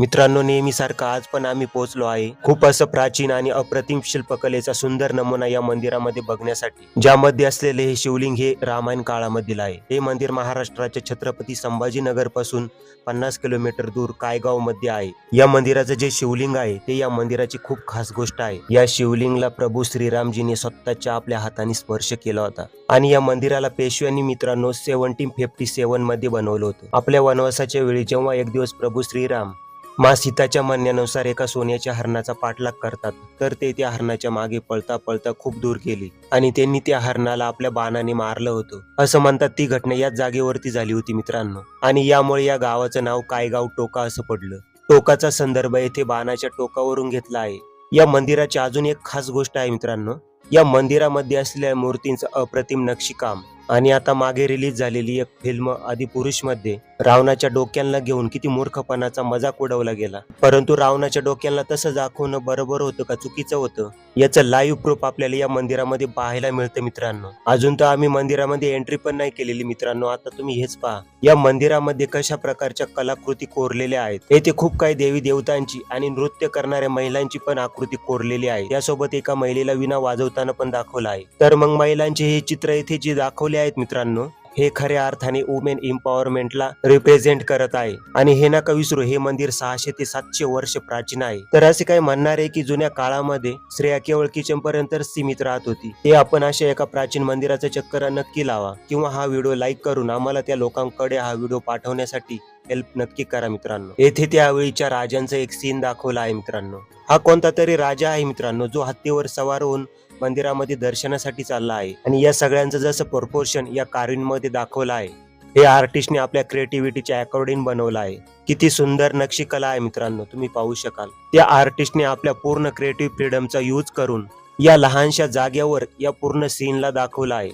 मित्रांनो नेहमीसारखं आज पण आम्ही पोहोचलो आहे. खूप असं प्राचीन आणि अप्रतिम शिल्पकलेचा सुंदर नमुना या मंदिरामध्ये बघण्यासाठी ज्यामध्ये असलेले हे शिवलिंग हे रामायण काळामधील आहे. हे मंदिर महाराष्ट्राच्या छत्रपती संभाजीनगरपासून पन्नास किलोमीटर दूर कायगावमध्ये आहे. या मंदिराचं जे शिवलिंग आहे ते या मंदिराची खूप खास गोष्ट आहे. या शिवलिंगला प्रभू श्रीरामजीने स्वतःच्या आपल्या हाताने स्पर्श केला होता आणि या मंदिराला पेशव्यांनी मित्रांनो सेव्हन्टीन फिफ्टी सेव्हनमध्ये बनवलं होतं. आपल्या वनवासाच्या वेळी जेव्हा एक दिवस प्रभू श्रीराम मा सीताच्या म्हणण्यानुसार एका सोन्याच्या हरणाचा पाठलाग करतात. तर ते त्या हरणाच्या मागे पळता पळता खूप दूर गेली आणि त्यांनी त्या हरणाला आपल्या बाणाने मारलं होतं. असं म्हणतात ती घटना याच जागेवरती झाली होती मित्रांनो. आणि यामुळे या गावाचं नाव कायगाव टोका असं पडलं. टोकाचा संदर्भ येथे बाणाच्या टोकावरून घेतला आहे. या मंदिराची अजून एक खास गोष्ट आहे मित्रांनो. या मंदिरामध्ये असलेल्या मूर्तींचं अप्रतिम नक्षीकाम. आणि आता मागे रिलीज झालेली एक फिल्म आदिपुरुषमध्ये रावणाच्या डोक्यांना घेऊन किती मूर्खपणाचा मजाक उडवला गेला. परंतु रावणाच्या डोक्यांना तसं दाखवणं बरोबर होतं का चुकीचं होतं याचं लाईव्ह प्रूफ आपल्याला या मंदिरामध्ये पाहायला मिळतं मित्रांनो. अजून तर आम्ही मंदिरामध्ये एंट्री पण नाही केलेली मित्रांनो आता तुम्ही हेच पहा. या मंदिरामध्ये कशा प्रकारच्या कलाकृती कोरलेल्या आहेत येथे खूप काही देवी देवतांची आणि नृत्य करणाऱ्या महिलांची पण आकृती कोरलेली आहे. त्यासोबत एका महिलेला विना वाजवताना पण दाखवला आहे. तर मग महिलांचे हे चित्र येथे जे दाखवले आहेत मित्रांनो. हे खऱ्या अर्थाने वुमेन एम्पॉवरमेंटला रिप्रेझेंट करत आहे. आणि हे नका विसरू हे मंदिर सहाशे ते सातशे वर्ष प्राचीन आहे. तर असे काय म्हणणार आहे की जुन्या काळामध्ये स्त्रिया केवळ किचन पर्यंत सीमित राहत होती. ते आपण अशा एका प्राचीन मंदिराचा चक्कर नक्की लावा किंवा हा व्हिडिओ लाईक करून आम्हाला त्या लोकांकडे हा व्हिडिओ पाठवण्यासाठी हेल्प नक्की करा मित्रांनो. येथे त्यावेळीच्या राजांचा एक सीन दाखवला आहे मित्रांनो. हा कोणता तरी राजा आहे मित्रांनो जो हत्तीवर सवार होऊन मंदिरामध्ये दर्शनासाठी चालला आहे. आणि या सगळ्यांचं जसं प्रपोर्शन या मध्ये दाखवलं आहे हे आर्टिस्टने आपल्या क्रिएटिव्हिटीच्या अकॉर्डिंग बनवलं आहे. किती सुंदर नक्षीकला आहे मित्रांनो तुम्ही पाहू शकाल. त्या आर्टिस्टने आपल्या पूर्ण क्रिएटिव्ह फ्रीडमचा यूज करून या लहानशा जागेवर या पूर्ण सीनला दाखवला आहे.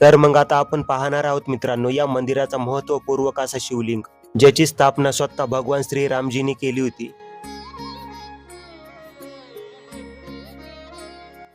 तर मग आता आपण पाहणार आहोत मित्रांनो या मंदिराचा महत्वपूर्वक असा शिवलिंग ज्याची स्थापना स्वतः भगवान श्रीरामजीने केली होती.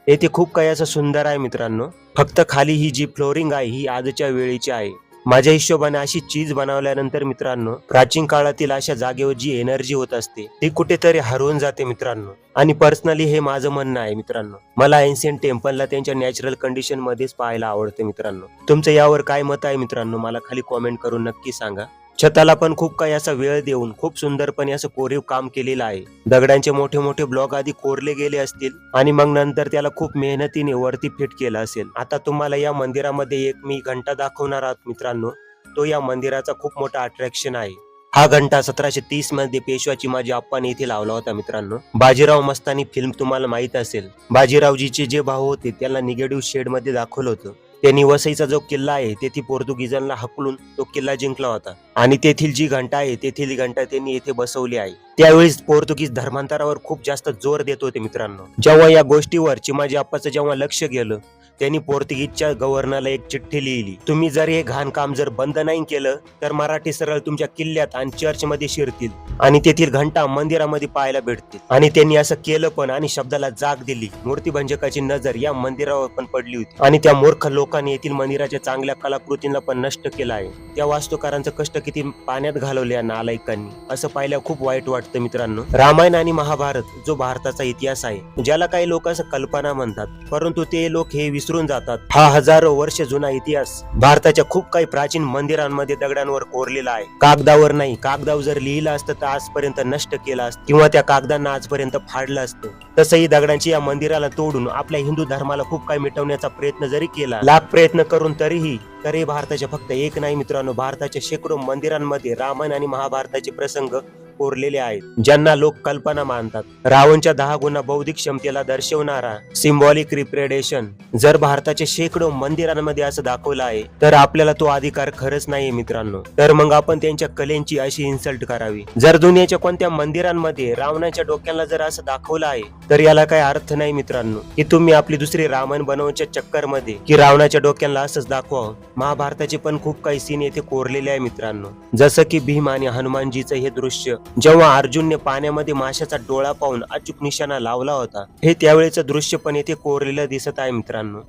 येथे खूप काही असं सुंदर आहे मित्रांनो. फक्त खाली ही जी फ्लोरिंग आहे ही आजच्या वेळेची आहे. माझ्या हिशोबाने अशी चीज बनवल्यानंतर मित्रांनो प्राचीन काळातील अशा जागेवर जी एनर्जी होत असते ती कुठेतरी हरवून जाते मित्रांनो. आणि पर्सनली हे माझं म्हणणं आहे मित्रांनो. मला एन्शियंट टेम्पलला त्यांच्या नॅचरल कंडिशन मध्येच पाहायला आवडते मित्रांनो. तुमचं यावर काय मत आहे मित्रांनो? मला खाली कॉमेंट करून नक्की सांगा. छताला पण खूप काही असा वेळ देऊन खूप सुंदरपणे असं कोरीव काम केलेलं आहे. दगडांचे मोठे मोठे ब्लॉक आधी कोरले गेले असतील आणि मग नंतर त्याला खूप मेहनतीने वरती फिट केलं असेल. आता तुम्हाला या मंदिरामध्ये एक मी घंटा दाखवणार आहोत मित्रांनो. तो या मंदिराचा खूप मोठा अट्रॅक्शन आहे. हा घंटा सतराशे तीसमध्ये पेशवाची माझी आप्पाने इथे लावला होता मित्रांनो. बाजीराव मस्तानी फिल्म तुम्हाला माहीत असेल. बाजीरावजीचे जे भाऊ होते त्याला निगेटिव्ह शेडमध्ये दाखवलं होतं. त्यांनी वसईचा जो किल्ला आहे तेथील पोर्तुगीजांना हकलून तो किल्ला जिंकला होता. आणि तेथील जी घंटा आहे तेथील घंटा त्यांनी येथे बसवली आहे. त्यावेळेस पोर्तुगीज धर्मांतरावर खूप जास्त जोर देत होते मित्रांनो. जेव्हा या गोष्टीवर चिमाजी आप्पाचं जेव्हा लक्ष गेलं त्यांनी पोर्तुगीजच्या गव्हर्नरला एक चिठ्ठी लिहिली. तुम्ही जर हे घाण काम जर बंद नाही केलं तर मराठी सरळ तुमच्या किल्ल्यात आणि चर्चमध्ये शिरतील आणि तेथील घंटा मंदिरामध्ये पाहायला भेटतील. आणि त्यांनी असं केलं पण आणि शब्दाला जाग दिली. मूर्तीभंजकाची नजर या मंदिरावर पण पडली होती. आणि त्या मूर्ख लोकांनी येथील मंदिराच्या चांगल्या कलाकृतींना पण नष्ट केलं आहे. त्या वास्तुकारांचं कष्ट किती पाण्यात घालवले या नालायकांनी. असं पाहिल्या खूप वाईट वाटतं. वाटतं मित्रांनो. रामायण आणि महाभारत जो भारताचा इतिहास आहे ज्याला काही लोक कल्पना म्हणतात परंतु ते लोक हे विसरून जातात. हा हजारो वर्ष जुना इतिहास भारताच्या खूप काही प्राचीन मंदिरांमध्ये दगडांवर कोरलेला आहे. कागदावर नाही कागदावर जर लिहिलं असतं तर आजपर्यंत नष्ट केलं असतं किंवा त्या कागदांना आजपर्यंत फाडलं असतं. तसंही दगडांची या मंदिराला तोडून आपल्या हिंदू धर्माला खूप काही मिटवण्याचा प्रयत्न जरी केला लाख प्रयत्न करून तरीही तरी भारताच्या फक्त एक नाही मित्रांनो भारताच्या शेकडो मंदिरांमध्ये रामायण आणि महाभारताचे प्रसंग कोरलेले आहेत ज्यांना लोक कल्पना मानतात. रावणच्या दहा गुणा बौद्धिक क्षमतेला दर्शवणारा सिम्बॉलिक रिप्रेडेशन जर भारताच्या शेकडो मंदिरांमध्ये असं दाखवलं आहे तर आपल्याला तो अधिकार खरंच नाहीये मित्रांनो. तर मग आपण त्यांच्या कलेंची अशी इन्सल्ट करावी. जर दुनियाच्या कोणत्या मंदिरांमध्ये रावणाच्या डोक्याला जर असं दाखवलं आहे तर याला काही अर्थ नाही मित्रांनो की तुम्ही आपली दुसरी रामायण बनवण्याच्या चक्करमध्ये की रावणाच्या डोक्याला असंच दाखवा. महाभारताचे पण खूप काही सीन येथे कोरलेले आहे मित्रांनो. जसं की भीम आणि हनुमानजीचं हे दृश्य जेव्हा अर्जुनने पाण्यामध्ये माशाचा डोळा पाहून अचूक निशाणा लावला होता हे त्यावेळेचं दृश्य पण येथे कोरलेलं दिसत आहे मित्रांनो.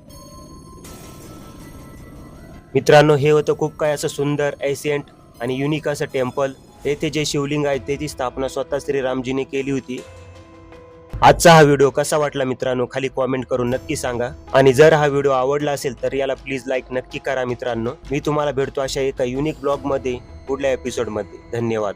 मित्रांनो हे होतं खूप काय असं सुंदर एसियंट आणि युनिक असं टेम्पल येथे जे शिवलिंग आहे त्याची स्थापना स्वतः श्रीरामजीने केली होती. आजचा हा व्हिडिओ कसा वाटला मित्रांनो? खाली कॉमेंट करून नक्की सांगा. आणि जर हा व्हिडिओ आवडला असेल तर याला प्लीज लाईक नक्की करा मित्रांनो. मी तुम्हाला भेटतो अशा एका युनिक ब्लॉगमध्ये पुढल्या एपिसोडमध्ये. धन्यवाद.